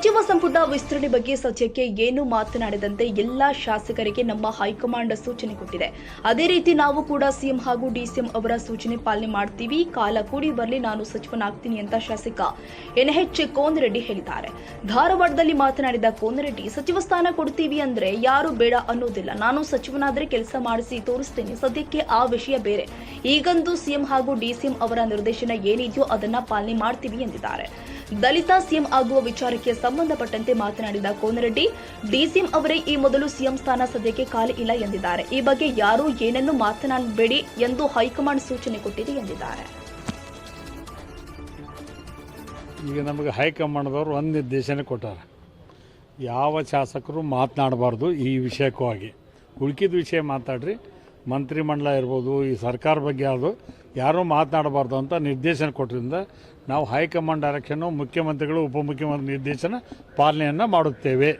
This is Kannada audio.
ಸಂಪುಟ ವಿಸ್ತರಣೆ ಬಗ್ಗೆ ಸದ್ಯಕ್ಕೆ ಏನು ಮಾತನಾಡದಂತೆ ಎಲ್ಲಾ ಶಾಸಕರಿಗೆ ನಮ್ಮ ಹೈಕಮಾಂಡ್ ಸೂಚನೆ ಕೊಟ್ಟಿದೆ. ಅದೇ ರೀತಿ ನಾವು ಕೂಡ ಸಿಎಂ ಹಾಗೂ ಡಿಸಿಎಂ ಅವರ ಸೂಚನೆ ಪಾಲನೆ ಮಾಡ್ತೀವಿ. ಕಾಲ ಕೂಡಿ ಬರಲಿ, ನಾನು ಸಚಿವನಾಗ್ತೀನಿ ಅಂತ ಶಾಸಕ ಎನ್ಎಚ್ ಕೋನರೆಡ್ಡಿ ಹೇಳಿದ್ದಾರೆ. ಧಾರವಾಡದಲ್ಲಿ ಮಾತನಾಡಿದ ಕೋನರೆಡ್ಡಿ, ಸಚಿವ ಸ್ಥಾನ ಕೊಡ್ತೀವಿ ಅಂದ್ರೆ ಯಾರು ಬೇಡ ಅನ್ನೋದಿಲ್ಲ. ನಾನು ಸಚಿವನಾದ್ರೆ ಕೆಲಸ ಮಾಡಿಸಿ ತೋರಿಸ್ತೇನೆ. ಸದ್ಯಕ್ಕೆ ಆ ವಿಷಯ ಬೇರೆ. ಈಗಂತೂ ಸಿಎಂ ಹಾಗೂ ಡಿಸಿಎಂ ಅವರ ನಿರ್ದೇಶನ ಏನಿದೆಯೋ ಅದನ್ನ ಪಾಲನೆ ಮಾಡ್ತೀವಿ ಎಂದಿದ್ದಾರೆ. ದಲಿತ ಸಿಎಂ ಆಗುವ ವಿಚಾರಕ್ಕೆ ಸಂಬಂಧಪಟ್ಟಂತೆ ಮಾತನಾಡಿದ ಕೋನರೆಡ್ಡಿ, ಡಿಸಿಎಂ ಅವರೇ ಈ ಮೊದಲು ಸಿಎಂ ಸ್ಥಾನ ಸದ್ಯಕ್ಕೆ ಖಾಲಿ ಇಲ್ಲ ಎಂದಿದ್ದಾರೆ. ಈ ಬಗ್ಗೆ ಯಾರೂ ಏನನ್ನೂ ಮಾತನಾಡಬೇಡಿ ಎಂದು ಹೈಕಮಾಂಡ್ ಸೂಚನೆ ಕೊಟ್ಟಿದೆ ಎಂದಿದ್ದಾರೆ. ಈಗ ನಮಗೆ ಹೈಕಮಾಂಡ್ದವರು ಒಂದು ನಿರ್ದೇಶನ ಕೊಟ್ಟಾರ. ಯಾವ ಶಾಸಕರು ಮಾತನಾಡಬಾರ್ದು ಈ ವಿಷಯಕ್ಕಾಗಿ ಉಳ್ಕಿದ ವಿಷಯ ಮಾತಾಡ್ರಿ. ಮಂತ್ರಿಮಂಡಲ ಇರ್ಬೋದು, ಈ ಸರ್ಕಾರ ಬಗ್ಗೆ ಯಾವುದು ಯಾರೂ ಮಾತನಾಡಬಾರ್ದು ಅಂತ ನಿರ್ದೇಶನ ಕೊಟ್ಟರಿಂದ ನಾವು ಹೈಕಮಾಂಡ್ ಡೈರೆಕ್ಷನ್ನು ಮುಖ್ಯಮಂತ್ರಿಗಳು ಉಪಮುಖ್ಯಮಂತ್ರಿ ನಿರ್ದೇಶನ ಪಾಲನೆಯನ್ನು ಮಾಡುತ್ತೇವೆ.